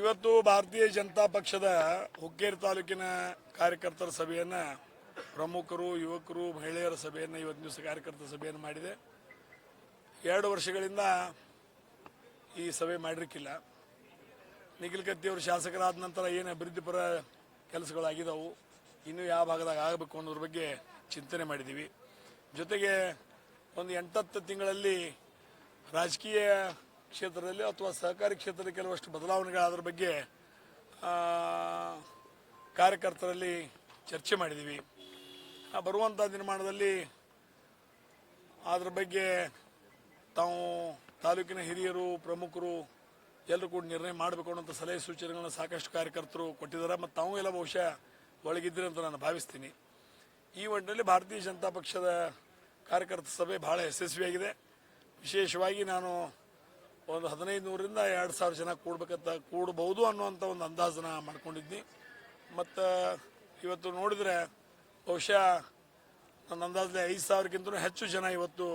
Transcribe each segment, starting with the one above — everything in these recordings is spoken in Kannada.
ಇವತ್ತು ಭಾರತೀಯ ಜನತಾ ಪಕ್ಷದ ಹುಕ್ಕೇರಿ ತಾಲೂಕಿನ ಕಾರ್ಯಕರ್ತರ ಸಭೆಯನ್ನ ಪ್ರಮುಖರು, ಯುವಕರು, ಮಹಿಳೆಯರ ಸಭೆಯನ್ನು ಇವತ್ತು ದಿವಸ ಕಾರ್ಯಕರ್ತರ ಸಭೆಯನ್ನು ಮಾಡಿದೆ. ಎರಡು ವರ್ಷಗಳಿಂದ ಈ ಸಭೆ ಮಾಡಿರಕ್ಕಿಲ್ಲ ನಿಖಿಲ್ ಕತ್ತಿಯವರು ಶಾಸಕರಾದ ನಂತರ ಏನು ಅಭಿವೃದ್ಧಿಪರ ಕೆಲಸಗಳಾಗಿದ್ದಾವು ಇನ್ನೂ ಯಾವ ಭಾಗದಾಗ ಆಗಬೇಕು ಅನ್ನೋದ್ರ ಬಗ್ಗೆ ಚಿಂತನೆ ಮಾಡಿದ್ದೀವಿ ಜೊತೆಗೆ ಒಂದು ಎಂಟತ್ತು ತಿಂಗಳಲ್ಲಿ ರಾಜಕೀಯ ಕ್ಷೇತ್ರದಲ್ಲಿ ಅಥವಾ ಸಹಕಾರಿ ಕ್ಷೇತ್ರದಲ್ಲಿ ಕೆಲವಷ್ಟು ಬದಲಾವಣೆಗಳಾದ್ರ ಬಗ್ಗೆ ಕಾರ್ಯಕರ್ತರಲ್ಲಿ ಚರ್ಚೆ ಮಾಡಿದ್ದೀವಿ ಬರುವಂಥ ದಿನಮಾನದಲ್ಲಿ ಅದ್ರ ಬಗ್ಗೆ ತಾವು ತಾಲೂಕಿನ ಹಿರಿಯರು, ಪ್ರಮುಖರು ಎಲ್ಲರೂ ಕೂಡ ನಿರ್ಣಯ ಮಾಡಬೇಕು ಅನ್ನೋಂಥ ಸಲಹೆ ಸೂಚನೆಗಳನ್ನು ಸಾಕಷ್ಟು ಕಾರ್ಯಕರ್ತರು ಕೊಟ್ಟಿದ್ದಾರೆ. ಮತ್ತು ತಾವು ಎಲ್ಲ ಬಹುಶಃ ಒಳಗಿದ್ದೀರಿ ಅಂತ ನಾನು ಭಾವಿಸ್ತೀನಿ. ಈ ಒಟ್ಟಿನಲ್ಲಿ ಭಾರತೀಯ ಜನತಾ ಪಕ್ಷದ ಕಾರ್ಯಕರ್ತ ಸಭೆ ಬಹಳ ಯಶಸ್ವಿಯಾಗಿದೆ. ವಿಶೇಷವಾಗಿ ನಾನು ಒಂದು ಹದಿನೈದು ನೂರಿಂದ ಎರಡು ಸಾವಿರ ಜನ ಕೂಡ್ಬೇಕಂತ ಕೂಡಬಹುದು ಅನ್ನುವಂಥ ಒಂದು ಅಂದಾಜನ ಮಾಡ್ಕೊಂಡಿದ್ನಿ. ಮತ್ತು ಇವತ್ತು ನೋಡಿದರೆ ಬಹುಶಃ ನನ್ನ ಅಂದಾಜಲ್ಲಿ ಐದು ಸಾವಿರಕ್ಕಿಂತ ಹೆಚ್ಚು ಜನ ಇವತ್ತು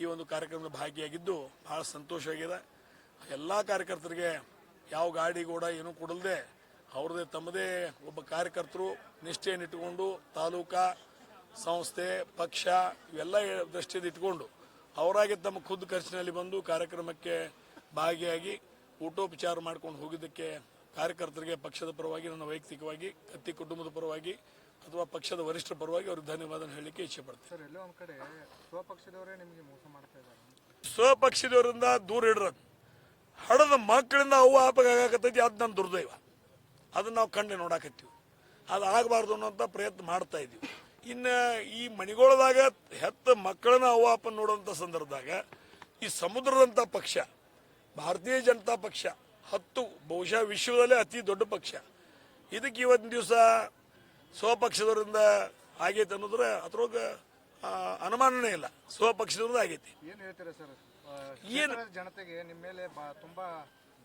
ಈ ಒಂದು ಕಾರ್ಯಕ್ರಮದ ಭಾಗಿಯಾಗಿದ್ದು ಭಾಳ ಸಂತೋಷವಾಗಿದೆ. ಎಲ್ಲ ಕಾರ್ಯಕರ್ತರಿಗೆ ಯಾವ ಗಾಡಿ ಕೂಡ ಏನೂ ಕೊಡಲ್ದೆ ಅವ್ರದ್ದೇ ತಮ್ಮದೇ ಒಬ್ಬ ಕಾರ್ಯಕರ್ತರು ನಿಷ್ಠೆಯನ್ನು ಇಟ್ಟುಕೊಂಡು ತಾಲೂಕಾ, ಸಂಸ್ಥೆ, ಪಕ್ಷ ಇವೆಲ್ಲ ದೃಷ್ಟಿಯಿಂದ ಇಟ್ಕೊಂಡು ಅವರಾಗಿ ತಮ್ಮ ಖುದ್ದು ಖರ್ಚಿನಲ್ಲಿ ಬಂದು ಕಾರ್ಯಕ್ರಮಕ್ಕೆ ಭಾಗಿಯಾಗಿ ಊಟೋಪಚಾರ ಮಾಡ್ಕೊಂಡು ಹೋಗಿದ್ದಕ್ಕೆ ಕಾರ್ಯಕರ್ತರಿಗೆ ಪಕ್ಷದ ಪರವಾಗಿ ನನ್ನ ವೈಯಕ್ತಿಕವಾಗಿ ಕತ್ತಿ ಕುಟುಂಬದ ಪರವಾಗಿ ಅಥವಾ ಪಕ್ಷದ ವರಿಷ್ಠ ಪರವಾಗಿ ಅವ್ರಿಗೆ ಧನ್ಯವಾದ ಹೇಳಲಿಕ್ಕೆ ಇಚ್ಛೆ ಪಡ್ತೀನಿ. ಸ್ವಪಕ್ಷದವರಿಂದ ದೂರ ಇಡ್ರ ಹಡದ ಮಕ್ಕಳಿಂದ ಅವು ಆಪಗಾಗತ್ತೈತಿ ಅದು ನನ್ನ ದುರ್ದೈವ. ಅದನ್ನ ನಾವು ಕಂಡು ನೋಡಾಕತ್ತೀವಿ. ಅದು ಆಗಬಾರ್ದು ಅನ್ನೋಂಥ ಪ್ರಯತ್ನ ಮಾಡ್ತಾ ಇದ್ದೀವಿ ಇನ್ನು ಈ ಮಣಿಗೋಳದಾಗ ಹೆತ್ತ ಮಕ್ಕಳನ್ನ ಅವಾಪ ಅಪ್ಪ ನೋಡುವಂಥ ಸಂದರ್ಭದಾಗ ಈ ಸಮುದ್ರದಂಥ ಪಕ್ಷ ಭಾರತೀಯ ಜನತಾ ಪಕ್ಷ ಹತ್ತು ಬಹುಶಃ ವಿಶ್ವದಲ್ಲೇ ಅತಿ ದೊಡ್ಡ ಪಕ್ಷ. ಇದಕ್ಕೆ ಇವತ್ತಿನ ದಿವಸ ಸ್ವಪಕ್ಷದವರಿಂದ ಆಗೈತೆ ಅನ್ನೋದ್ರ ಅದ್ರೊಳಗೆ ಅನುಮಾನನೇ ಇಲ್ಲ. ಸ್ವಪಕ್ಷದವ್ರದ್ದು ಆಗೈತಿ. ಏನು ಹೇಳ್ತೀರಾ ಸರ್? ಏನು ಜನತೆಗೆ ನಿಮ್ಮ ಮೇಲೆ ತುಂಬಾ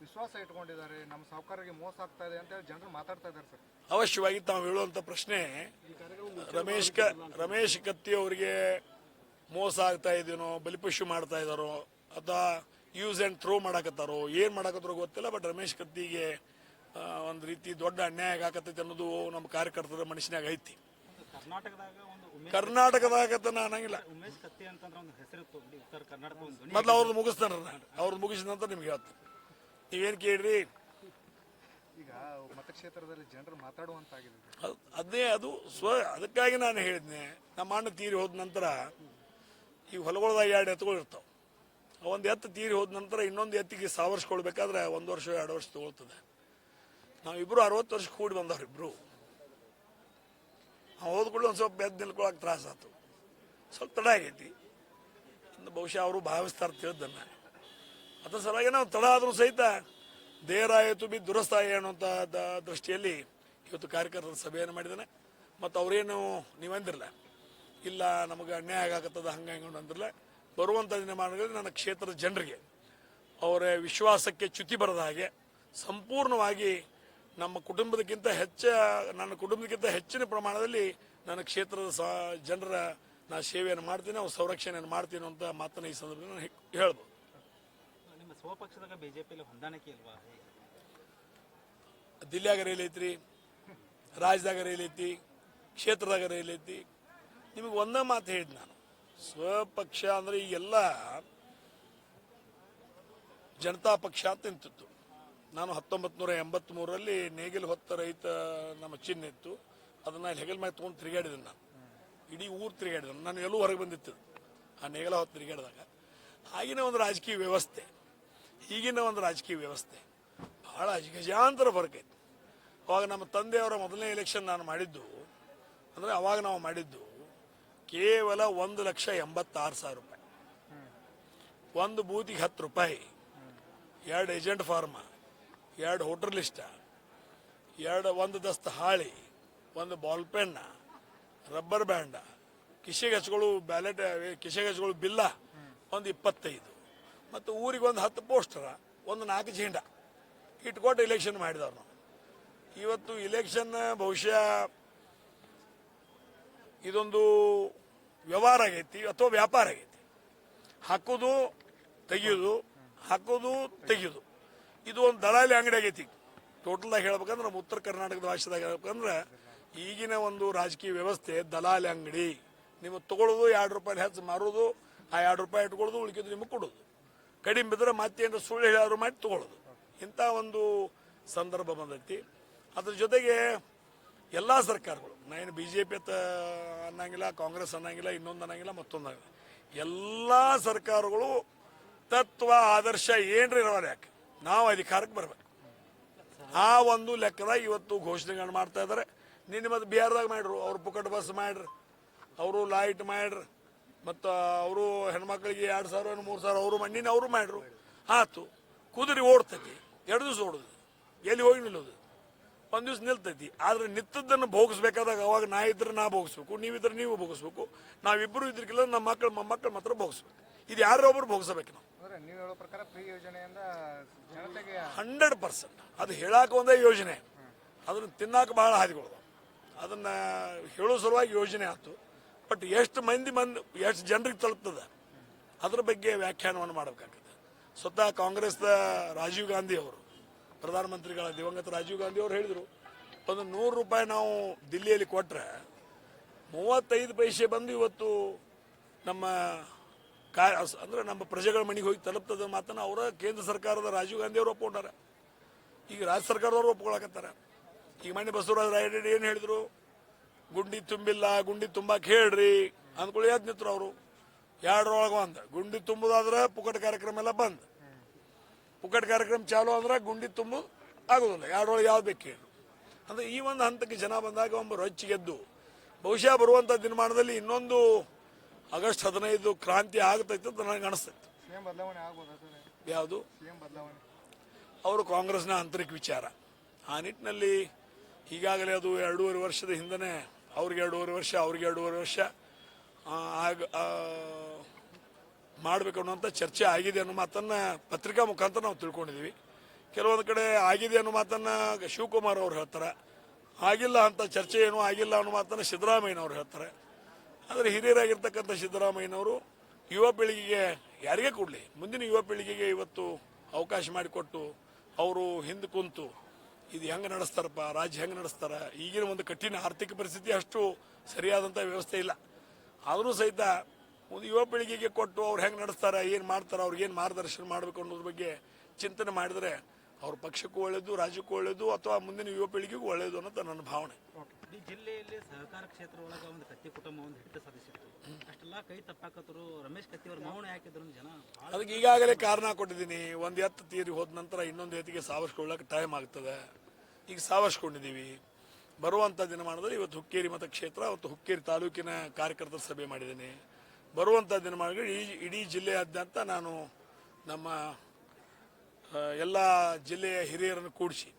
ವಿಶ್ವಾಸ ಇಟ್ಕೊಂಡಿದ್ದಾರೆ ನಮ್ಮ ಸಾಹುಕಾರರಿಗೆ ಮೋಸ ಆಗ್ತಾ ಇದೆ ಅಂತ ಹೇಳಿ ಜನರು ಮಾತಾಡ್ತಾ ಇದ್ದಾರೆ ಸರ್. ಅವಶ್ಯವಾಗಿ ತಾವು ಹೇಳುವಂತ ಪ್ರಶ್ನೆ ರಮೇಶ್ ಕ ರಮೇಶ್ ಕತ್ತಿ ಅವರಿಗೆ ಮೋಸ ಆಗ್ತಾ ಇದೀನೋ ಬಲಿಪಶು ಮಾಡ್ತಾ ಇದಾರೋ ಅಥವಾ ಯೂಸ್ ಅಂಡ್ ಥ್ರೋ ಮಾಡಾಕತ್ತಾರೋ ಏನ್ ಮಾಡಾಕತ್ತಾರೋ ಗೊತ್ತಿಲ್ಲ ಬಟ್ ರಮೇಶ್ ಕತ್ತಿಗೆ ಒಂದು ರೀತಿ ದೊಡ್ಡ ಅನ್ಯಾಯ ಆಗಕತ್ತೈತಿ ಅನ್ನೋದು ನಮ್ಮ ಕಾರ್ಯಕರ್ತರ ಮನಸ್ಸಿನಾಗ ಐತಿ. ಕರ್ನಾಟಕದಾಗ ಒಂದು ಕರ್ನಾಟಕದಾಗ ನಾನು ಅನ್ನಂಗಿಲ್ಲ. ಉಮೇಶ್ ಕತ್ತಿ ಅಂತಂದ್ರೆ ಒಂದು ಹೆಸರಿತ್ತು ಇಡೀ ಉತ್ತರ ಕರ್ನಾಟಕ ಒಂದು ಧ್ವನಿ. ಮೊದ್ಲು ಅವ್ರದ್ದು ಮುಗಿಸ್ತಾನ ಅವ್ರದ್ದು ಮುಗಿಸಿದ ನಂತರ ನಿಮ್ಗೆ ಹೇಳ್ತೀನಿ. ನೀವೇನ್ ಕೇಳ್ರಿ? ಈಗ ಮತಕ್ಷೇತ್ರದಲ್ಲಿ ಜನರು ಮಾತಾಡುವಂತಾಗಿದೆ. ಅದ್- ಅದೇ ಅದು ಸ್ವ ಅದಕ್ಕಾಗಿ ನಾನು ಹೇಳಿದ್ನೆ. ನಮ್ಮ ಅಣ್ಣ ತೀರಿ ಹೋದ ನಂತರ ಈ ಹೊಲಗೊಳದಾಗ ಎರಡು ಎತ್ತುಗಳು ಇರ್ತಾವೆ. ಒಂದು ಎತ್ತು ತೀರಿ ಹೋದ ನಂತರ ಇನ್ನೊಂದು ಎತ್ತಿಗೆ ಸಾವರ್ಸ್ಕೊಳ್ಬೇಕಾದ್ರೆ ಒಂದು ವರ್ಷ ಎರಡು ವರ್ಷ ತಗೊಳ್ತದೆ. ನಾವಿಬ್ರು ಅರವತ್ತು ವರ್ಷ ಕೂಡಿ ಬಂದವ್ರು ಇಬ್ರು. ನಾವು ಹೋದ್ಕೊಳ್ಳಿ ಒಂದು ಸ್ವಲ್ಪ ಎದ್ದು ನಿಲ್ಕೊಳಕ್ಕೆ ತ್ರಾಸ ಆಯ್ತು ಸ್ವಲ್ಪ ತಡ ಆಗೈತಿ. ಬಹುಶಃ ಅವರು ಭಾವಿಸ್ತಾರೆ ತಿಳಿದನ್ನ ಅದ್ರ ಸಲುವಾಗಿ ನಾವು ತಡ ಆದರೂ ಸಹಿತ ದೇರಾಯಿತು ಬಿ ದುರಸ್ತಾಯ ಅನ್ನುವಂಥ ದೃಷ್ಟಿಯಲ್ಲಿ ಇವತ್ತು ಕಾರ್ಯಕರ್ತರ ಸಭೆಯನ್ನು ಮಾಡಿದ್ದಾನೆ. ಮತ್ತು ಅವರೇನು ನೀವು ಅಂದಿರಲ್ಲ ಇಲ್ಲ, ನಮಗೆ ಅನ್ಯಾಯ ಆಗಾಕತ್ತದ ಹಂಗೆ ಹಂಗೆ ಅಂದಿರಲ್ಲ ಬರುವಂಥ ದಿನಮಾನಗಳಲ್ಲಿ ನನ್ನ ಕ್ಷೇತ್ರದ ಜನರಿಗೆ ಅವರ ವಿಶ್ವಾಸಕ್ಕೆ ಚ್ಯುತಿ ಬರದ ಹಾಗೆ ಸಂಪೂರ್ಣವಾಗಿ ನಮ್ಮ ಕುಟುಂಬದಕ್ಕಿಂತ ಹೆಚ್ಚ, ನನ್ನ ಕುಟುಂಬದಕ್ಕಿಂತ ಹೆಚ್ಚಿನ ಪ್ರಮಾಣದಲ್ಲಿ ನನ್ನ ಕ್ಷೇತ್ರದ ಜನರ ನಾ ಸೇವೆಯನ್ನು ಮಾಡ್ತೀನಿ, ಅವ್ರ ಸಂರಕ್ಷಣೆಯನ್ನು ಮಾಡ್ತೀನಿ ಅಂತ ಮಾತನ್ನು ಈ ಸಂದರ್ಭದಲ್ಲಿ ನಾನು ಹೇಳ್ಬೋದು. ಸ್ವಪಕ್ಷದಾಗ ಬಿಜೆಪಿಯಲ್ಲಿ ಹೊಂದಾಣಿಕೆ ಇಲ್ವಾ? ದಿಲ್ಲಿಯಾಗ ರೈಲ್ ಐತ್ರಿ, ರಾಜ್ಯದಾಗ ರೈಲ್ ಐತಿ, ಕ್ಷೇತ್ರದಾಗ ರೈಲ್ ಐತಿ. ನಿಮಗೆ ಒಂದೇ ಮಾತು ಹೇಳಿದ್ ನಾನು. ಸ್ವಪಕ್ಷ ಅಂದ್ರೆ ಈಗೆಲ್ಲ ಜನತಾ ಪಕ್ಷ ಅಂತ ನಿಂತಿತ್ತು. ನಾನು ಹತ್ತೊಂಬತ್ತು ನೂರ ಎಂಬತ್ಮೂರರಲ್ಲಿ ನೇಗಿಲು ಹೊತ್ತ ರೈತ ನಮ್ಮ ಚಿಹ್ನೆ ಇತ್ತು. ಅದನ್ನ ಹೆಗಲ್ ಮೇಲೆ ತೊಗೊಂಡು ತಿರುಗಾಡಿದೆ ನಾನು. ಇಡೀ ಊರು ತಿರುಗಾಡಿದೆ ನಾನು ಎಲ್ಲೂ ಹೊರಗೆ ಬಂದಿತ್ತು. ಆ ನೇಗಲ ಹೊತ್ತು ತಿರುಗಾಡಿದಾಗ ಆಗಿನ ಒಂದು ರಾಜಕೀಯ ವ್ಯವಸ್ಥೆ. ಈಗಿನ ಒಂದು ರಾಜಕೀಯ ವ್ಯವಸ್ಥೆ ಬಹಳ ಗಜಾಂತರ ಫರ್ಕ್ ಐತೆ ಅವಾಗ ನಮ್ಮ ತಂದೆಯವರ ಮೊದಲನೇ ಎಲೆಕ್ಷನ್ ನಾನು ಮಾಡಿದ್ದು, ಅಂದರೆ ಅವಾಗ ನಾವು ಮಾಡಿದ್ದು ಕೇವಲ ಒಂದು ಲಕ್ಷ ಎಂಬತ್ತಾರು ಸಾವಿರ ರೂಪಾಯಿ. ಒಂದು ಬೂತಿಗೆ ಹತ್ತು ರೂಪಾಯಿ, ಎರಡು ಏಜೆಂಟ್ ಫಾರ್ಮ ಎರಡು ಹೋಟರ್ ಲಿಸ್ಟ ಎರಡು ಒಂದು ದಸ್ತ ಹಾಳಿ, ಒಂದು ಬಾಲ್ ಪೆನ್ನ ರಬ್ಬರ್ ಬ್ಯಾಂಡ ಕಿಸೆಗೆ ಬ್ಯಾಲೆಟ್ ಕಿಸೆಗೆ ಬಿಲ್ಲ ಒಂದು ಇಪ್ಪತ್ತೈದು. ಮತ್ತು ಊರಿಗೆ ಒಂದು ಹತ್ತು ಪೋಸ್ಟರ, ಒಂದು ನಾಲ್ಕು ಜೀಂಡ ಇಟ್ಕೊಟ್ಟು ಇಲೆಕ್ಷನ್ ಮಾಡಿದವ್ರು ನಾವು. ಇವತ್ತು ಇಲೆಕ್ಷನ್ ಬಹುಶಃ ಇದೊಂದು ವ್ಯವಹಾರ ಆಗೈತಿ ಅಥವಾ ವ್ಯಾಪಾರ ಆಗೈತಿ. ಹಾಕೋದು ತೆಗಿಯೋದು ಹಾಕೋದು ತೆಗಿಯೋದು. ಇದು ಒಂದು ದಲಾಲಿ ಅಂಗಡಿ ಆಗೈತಿ. ಟೋಟಲ್ದಾಗ ಹೇಳ್ಬೇಕಂದ್ರೆ ನಮ್ಮ ಉತ್ತರ ಕರ್ನಾಟಕದ ಭಾಷೆದಾಗ ಹೇಳ್ಬೇಕಂದ್ರೆ ಈಗಿನ ಒಂದು ರಾಜಕೀಯ ವ್ಯವಸ್ಥೆ ದಲಾಲಿ ಅಂಗಡಿ. ನಿಮಗೆ ತಗೊಳ್ಳೋದು ಎರಡು ರೂಪಾಯಿ ಹೆಚ್ಚು ಮಾರೋದು, ಆ ಎರಡು ರೂಪಾಯಿ ಇಟ್ಕೊಳ್ಳೋದು, ಉಳಿಕಿದ್ದು ನಿಮಗೆ ಕೊಡೋದು. ಕಡಿಮೆ ಬಿದ್ದರೆ ಮತ್ತೇನು ಸುಳ್ಳು ಹೇಳೋರು ಮಾಡಿ ತಗೊಳ್ಳೋದು. ಇಂಥ ಒಂದು ಸಂದರ್ಭ ಬಂದೈತಿ. ಅದ್ರ ಜೊತೆಗೆ ಎಲ್ಲ ಸರ್ಕಾರಗಳು ನಾನು ಬಿ ಜೆ ಪಿ ಅತ್ತ ಅನ್ನಂಗಿಲ್ಲ, ಕಾಂಗ್ರೆಸ್ ಅನ್ನಂಗಿಲ್ಲ, ಇನ್ನೊಂದು ಅನ್ನಂಗಿಲ್ಲ, ಮತ್ತೊಂದು ಅನ್ನಂಗಿಲ್ಲ. ಎಲ್ಲ ಸರ್ಕಾರಗಳು ತತ್ವ, ಆದರ್ಶ ಏನ್ರಿ ಇರೋರು ಯಾಕೆ? ನಾವು ಅಧಿಕಾರಕ್ಕೆ ಬರ್ಬೇಕು. ಆ ಒಂದು ಲೆಕ್ಕದಾಗ ಇವತ್ತು ಘೋಷಣೆಗಳನ್ನ ಮಾಡ್ತಾ ಇದ್ದಾರೆ ನಿನ್ನೆ ಮತ್ತೆ ಬಿಹಾರದಾಗ ಮಾಡ್ರು ಅವ್ರು ಪುಕಟ್ ಬಸ್ ಮಾಡ್ರಿ. ಅವರು ಲೈಟ್ ಮಾಡ್ರಿ. ಮತ್ತು ಅವರು ಹೆಣ್ಮಕ್ಳಿಗೆ ಎರಡು ಸಾವಿರ ಮೂರು ಸಾವಿರ ಅವರು ಮಣ್ಣಿನ ಅವರು ಮಾಡ್ರು. ಆತು ಕುದುರೆ ಓಡ್ತೈತಿ ಎರಡು ದಿವಸ ಓಡುದು ಎಲ್ಲಿ ಹೋಗಿ ನಿಲ್ಲೋದು? ಒಂದು ದಿವ್ಸ ನಿಲ್ತೈತಿ. ಆದ್ರೆ ನಿಂತದ್ದನ್ನು ಭೋಗಿಸ್ಬೇಕಾದಾಗ ಅವಾಗ ನಾ ಇದ್ರೆ ನಾ ಭೋಗಿಸ್ಬೇಕು ನೀವಿದ್ರೆ ನೀವು ಭೋಗಿಸ್ಬೇಕು ನಾವಿಬ್ಬರು ಇದ್ರಿಗಿಲ್ಲ ನಮ್ಮ ಮಕ್ಕಳು ಮೊಮ್ಮಕ್ಕಳು ಮಾತ್ರ ಭೋಗಿಸ್ಬೇಕು. ಇದು ಯಾರೋ ಒಬ್ರು ಭೋಗಿಸ್ಬೇಕು ನಾವು. Hundred percent. ಅದು ಹೇಳಾಕ ಒಂದೇ ಯೋಜನೆ. ಅದನ್ನ ತಿನ್ನಾಕ ಬಹಳ ಹಾದಿಗಳು ಅದನ್ನ ಹೇಳೋ ಸಲುವಾಗಿ ಯೋಜನೆ ಆಯ್ತು ಬಟ್ ಎಷ್ಟು ಮಂದಿ ಮಂದಿ, ಎಷ್ಟು ಜನರಿಗೆ ತಲುಪ್ತದೆ? ಅದ್ರ ಬಗ್ಗೆ ವ್ಯಾಖ್ಯಾನವನ್ನು ಮಾಡಬೇಕಾಗ್ತದೆ. ಸ್ವತಃ ಕಾಂಗ್ರೆಸ್ದ ರಾಜೀವ್ ಗಾಂಧಿ ಅವರು, ಪ್ರಧಾನಮಂತ್ರಿಗಳ ದಿವಂಗತ ರಾಜೀವ್ ಗಾಂಧಿ ಅವರು ಹೇಳಿದರು, ಒಂದು ನೂರು ರೂಪಾಯಿ ನಾವು ದಿಲ್ಲಿಯಲ್ಲಿ ಕೊಟ್ಟರೆ ಮೂವತ್ತೈದು ಪೈಸೆ ಬಂದು ಇವತ್ತು ನಮ್ಮ ಕಾ, ಅಂದ್ರೆ ನಮ್ಮ ಪ್ರಜೆಗಳ ಮನೆಗೆ ಹೋಗಿ ತಲುಪ್ತದ ಮಾತನ್ನ ಅವರ ಕೇಂದ್ರ ಸರ್ಕಾರದ ರಾಜೀವ್ ಗಾಂಧಿ ಅವರು ಒಪ್ಕೊಂಡಾರ. ಈಗ ರಾಜ್ಯ ಸರ್ಕಾರದವರು ಒಪ್ಕೊಳಕತ್ತಾರ. ಈಗ ಮನೆ ಬಸವರಾಜ ರಾಯರೆಡ್ಡಿ ಏನು ಹೇಳಿದ್ರು? ಗುಂಡಿ ತುಂಬಿಲ್ಲ ಗುಂಡಿ ತುಂಬಾಕ್ ಹೇಳ್ರಿ ಅಂದ್ಕೊಳ್ಳಿ ಎದ್ ನಿಂತರು ಅವರು. ಎರಡರೊಳಗೆ ಒಂದ್. ಗುಂಡಿ ತುಂಬುದಾದ್ರೆ ಪುಕಟ್ ಕಾರ್ಯಕ್ರಮ ಎಲ್ಲ ಬಂದ್. ಪುಕಟ್ ಕಾರ್ಯಕ್ರಮ ಚಾಲು ಅಂದ್ರೆ ಗುಂಡಿ ತುಂಬು ಆಗೋದಿಲ್ಲ. ಎರಡರೊಳಗೆ ಯಾವ್ದು ಬೇಕು ಹೇಳಿ ಅಂದ್ರೆ ಈ ಒಂದು ಹಂತಕ್ಕೆ ಜನ ಬಂದಾಗ ಒಬ್ಬರು ಗೆದ್ದು ಬಹುಶಃ ಬರುವಂಥ ದಿನಮಾನದಲ್ಲಿ ಇನ್ನೊಂದು ಆಗಸ್ಟ್ ಹದಿನೈದು ಕ್ರಾಂತಿ ಆಗ್ತೈತೆ ಅಂತ ನನಗೆ ಅನಿಸ್ತೈತೆ. ಯಾವುದು? ಅವರು ಕಾಂಗ್ರೆಸ್ನ ಆಂತರಿಕ ವಿಚಾರ. ಆ ನಿಟ್ಟಿನಲ್ಲಿ ಈಗಾಗಲೇ ಅದು ಎರಡೂವರೆ ವರ್ಷದ ಹಿಂದನೇ ಅವ್ರಿಗೆ ಎರಡೂವರೆ ವರ್ಷ, ಅವ್ರಿಗೆ ಎರಡೂವರೆ ವರ್ಷ. ಆಗ ಮಾಡಬೇಕು ಅನ್ನುವಂಥ ಚರ್ಚೆ ಆಗಿದೆ ಅನ್ನೋ ಮಾತನ್ನು ಪತ್ರಿಕಾ ಮುಖಾಂತರ ನಾವು ತಿಳ್ಕೊಂಡಿದ್ದೀವಿ ಕೆಲವೊಂದು ಕಡೆ ಆಗಿದೆ ಅನ್ನೋ ಮಾತನ್ನು ಶಿವಕುಮಾರ್ ಅವ್ರು ಹೇಳ್ತಾರೆ. ಆಗಿಲ್ಲ ಅಂತ ಚರ್ಚೆ ಏನು ಆಗಿಲ್ಲ ಅನ್ನೋ ಮಾತನ್ನು ಸಿದ್ದರಾಮಯ್ಯನವ್ರು ಹೇಳ್ತಾರೆ. ಆದರೆ ಹಿರಿಯರಾಗಿರ್ತಕ್ಕಂಥ ಸಿದ್ದರಾಮಯ್ಯನವರು ಯುವ ಪೀಳಿಗೆಗೆ ಯಾರಿಗೆ ಕೊಡಲಿ? ಮುಂದಿನ ಯುವ ಪೀಳಿಗೆಗೆ ಇವತ್ತು ಅವಕಾಶ ಮಾಡಿಕೊಟ್ಟು, ಅವರು ಹಿಂದೆ ಕುಂತು ಇದು ಹೆಂಗೆ ನಡೆಸ್ತಾರಪ್ಪ? ರಾಜ್ಯ ಹೆಂಗೆ ನಡೆಸ್ತಾರೆ? ಈಗಿನ ಒಂದು ಕಠಿಣ ಆರ್ಥಿಕ ಪರಿಸ್ಥಿತಿ ಅಷ್ಟು ಸರಿಯಾದಂಥ ವ್ಯವಸ್ಥೆ ಇಲ್ಲ. ಆದರೂ ಸಹಿತ ಒಂದು ಯುವ ಪೀಳಿಗೆಗೆ ಕೊಟ್ಟು ಅವ್ರು ಹೆಂಗೆ ನಡೆಸ್ತಾರೆ, ಏನು ಮಾಡ್ತಾರ, ಅವ್ರಿಗೆ ಏನು ಮಾರ್ಗದರ್ಶನ ಮಾಡಬೇಕು ಅನ್ನೋದ್ರ ಬಗ್ಗೆ ಚಿಂತನೆ ಮಾಡಿದರೆ ಅವ್ರ ಪಕ್ಷಕ್ಕೂ ಒಳ್ಳೇದು, ರಾಜ್ಯಕ್ಕೂ ಒಳ್ಳೇದು, ಅಥವಾ ಮುಂದಿನ ಯುವ ಪೀಳಿಗೆಗೂ ಒಳ್ಳೇದು ಅನ್ನೋದು ನನ್ನ ಭಾವನೆ. ಜಿಲ್ಲೆಯಲ್ಲಿ ಸಹಕಾರ ಕ್ಷೇತ್ರ ಒಳಗೆ ಒಂದು ಕತ್ತಿ ಕುಟುಂಬ ಒಂದು ಹಿಡಿತ ಸಾಧಿಸಿತ್ತು. ಅದಕ್ಕೆ ಈಗಾಗಲೇ ಕಾರಣ ಕೊಟ್ಟಿದ್ದೀನಿ. ಒಂದು ಎತ್ತು ತೀರಿ ಹೋದ ನಂತರ ಇನ್ನೊಂದು ಎತ್ತಿಗೆ ಸಾವರ್ಸ್ಕೊಳ್ಳೋಕೆ ಟೈಮ್ ಆಗ್ತದೆ. ಈಗ ಸಾವರ್ಸ್ಕೊಂಡಿದ್ದೀವಿ ಬರುವಂಥ ದಿನಮಾನದಲ್ಲಿ ಇವತ್ತು ಹುಕ್ಕೇರಿ ಮತಕ್ಷೇತ್ರ ಮತ್ತು ಹುಕ್ಕೇರಿ ತಾಲೂಕಿನ ಕಾರ್ಯಕರ್ತರ ಸಭೆ ಮಾಡಿದ್ದೀನಿ. ಬರುವಂಥ ದಿನಮಾನಗಳು ಇಡೀ ಇಡೀ ಜಿಲ್ಲೆಯಾದ್ಯಂತ ನಾನು ನಮ್ಮ ಎಲ್ಲ ಜಿಲ್ಲೆಯ ಹಿರಿಯರನ್ನು ಕೂಡಿಸಿ,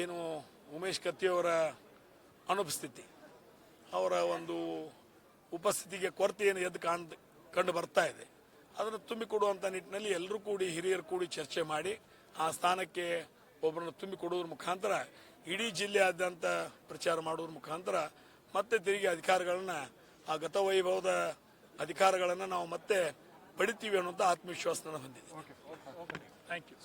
ಏನು ಉಮೇಶ್ ಕತ್ತಿಯವರ ಅನುಪಸ್ಥಿತಿ, ಅವರ ಒಂದು ಉಪಸ್ಥಿತಿಗೆ ಕೊರತೆಯನ್ನು ಎದ್ದು ಕಾಣ್, ಕಂಡು ಬರ್ತಾ ಇದೆ. ಅದನ್ನು ತುಂಬಿಕೊಡುವಂಥ ನಿಟ್ಟಿನಲ್ಲಿ ಎಲ್ಲರೂ ಕೂಡಿ ಹಿರಿಯರು ಕೂಡಿ ಚರ್ಚೆ ಮಾಡಿ, ಆ ಸ್ಥಾನಕ್ಕೆ ಒಬ್ಬರನ್ನು ತುಂಬಿಕೊಡುವುದ್ರ ಮುಖಾಂತರ, ಇಡೀ ಜಿಲ್ಲೆಯಾದ್ಯಂತ ಪ್ರಚಾರ ಮಾಡುವುದ್ರ ಮುಖಾಂತರ ಮತ್ತೆ ತಿರುಗಿ ಅಧಿಕಾರಗಳನ್ನು, ಆ ಗತವೈಭವದ ಅಧಿಕಾರಗಳನ್ನು ನಾವು ಮತ್ತೆ ಪಡಿತೀವಿ ಅನ್ನುವಂಥ ಆತ್ಮವಿಶ್ವಾಸ ನಾನು ಹೊಂದಿದೆ ಥ್ಯಾಂಕ್ ಯು